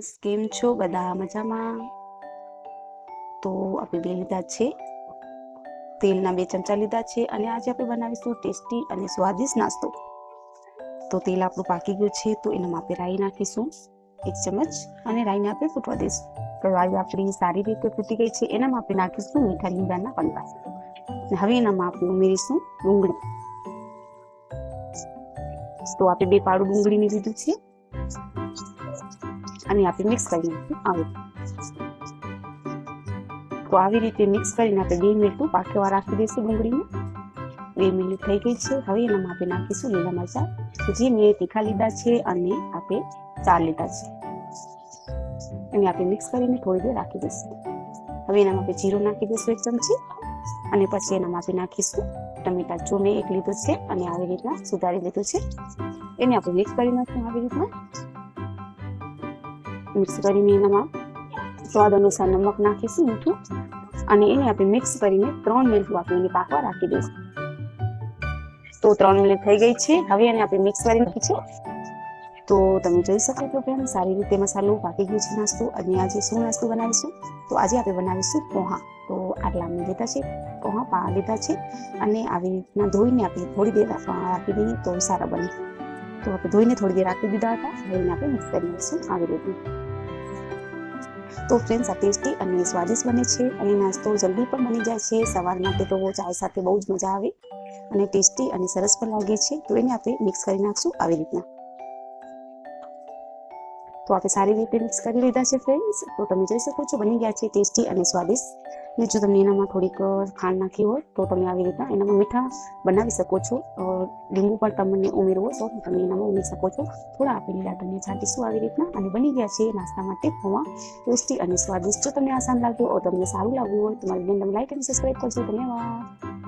Friends કેમ છો? બધા મજામાં? તો આપણે બે લીધા છે. તેલના બે ચમચા લીધા છે અને આજે આપણે બનાવીશું ટેસ્ટી અને સ્વાદિષ્ટ નાસ્તો. તો તેલ આપણું પાકી ગયું છે, તો એનામાં આપણે રાઈ નાખીશું. એક ચમચ અને રાઈને આપણે ફૂટવા દઈશું. તો રાઈ આપણી સારી રીતે ફૂટી ગઈ છે એનામાં આપણે નાખીશું મીઠા લીમડાના પંડા અને હવે એનામાં આપણે ઉમેરીશું ડુંગળી. તો આપણે બે પાડું ડુંગળીની લીધું છે. અને આપણે મિક્સ કરી નાખીશું. આવી તો આવી રીતે મિક્સ કરીને આપણે બે મિનિટ પાકવા રાખી દઈશું ડુંગળીને. બે મિનિટ થઈ ગઈ છે. હવે એનામાં આપણે નાખીશું લીલા મરચાં. જે મેં તીખા લીધા છે અને આપણે ચાર લીધા છે. અને આપણે મિક્સ કરીને થોડી દેર રાખી દઈશું. હવે એનામાં આપણે જીરું નાખી દઈશું એક ચમચી. અને પછી એનામાં આપણે નાખીશું ટમેટા. જો મેં એક લીધું છે અને આવી રીતના સુધારી લીધું છે. એને આપણે મિક્સ કરી નાખીશું આવી રીતના. મિક્સ કરીને એનામાં સ્વાદ અનુસાર નમક નાખીશું, મીઠું. અને એને આપણે મિક્સ કરીને ત્રણ મિનિટ આપણે એને પાકવા રાખી દઈશું. તો ત્રણ મિનિટ થઈ ગઈ છે. હવે એને આપણે મિક્સ કરી નાખી છે તો તમે જોઈ શકો છો કે સારી રીતે મસાલો પાકી ગયો છે નાસ્તો. અને આજે શું નાસ્તો બનાવીશું? તો આજે આપણે બનાવીશું પોહા. તો આટલા અમે લીધા છે. પોહા પા લીધા છે. અને આવી રીતના ધોઈને આપણે થોડી દેર રાખી દઈએ તો સારા બને. તો આપણે ધોઈને થોડી દેર રાખી દીધા હતા. એને આપણે મિક્સ કરી લઈશું. આવી રીતે. તો ફ્રેન્ડ્સ આ ટેસ્ટી અને સ્વાદિષ્ટ બને છે અને નાસ્તો જલ્દી પણ બની જાય છે. સવાર માટે તો ચાય સાથે બહુ જ મજા આવે અને ટેસ્ટી અને સરસ પણ લાગે છે. તો એને આપણે મિક્સ કરી નાખશું આવી રીતના. તો આપણે સારી રીતે મિક્સ કરી લીધા છે ફ્રેન્ડ્સ તો તમે જોઈ શકો છો, બની ગયા છે ટેસ્ટી અને સ્વાદિષ્ટ. ને જો તમને એનામાં થોડીક ખાંડ નાખી હોય તો તમે આવી રીતના એનામાં મીઠા બનાવી શકો છો. લીંબુ પણ તમને ઉમેરવો તો તમે એનામાં ઉમેરી શકો છો. થોડા આપેલી લાડુને છાંટીશું આવી રીતના અને બની ગયા છે નાસ્તા માટે પૌવા. ટેસ્ટી અને સ્વાદિષ્ટ જો તમને આસાન લાગ્યું તમને સારું લાગ્યું હોય, તો મારી તમે લાઈક અને સબસ્ક્રાઈબ કરજો. ધન્યવાદ.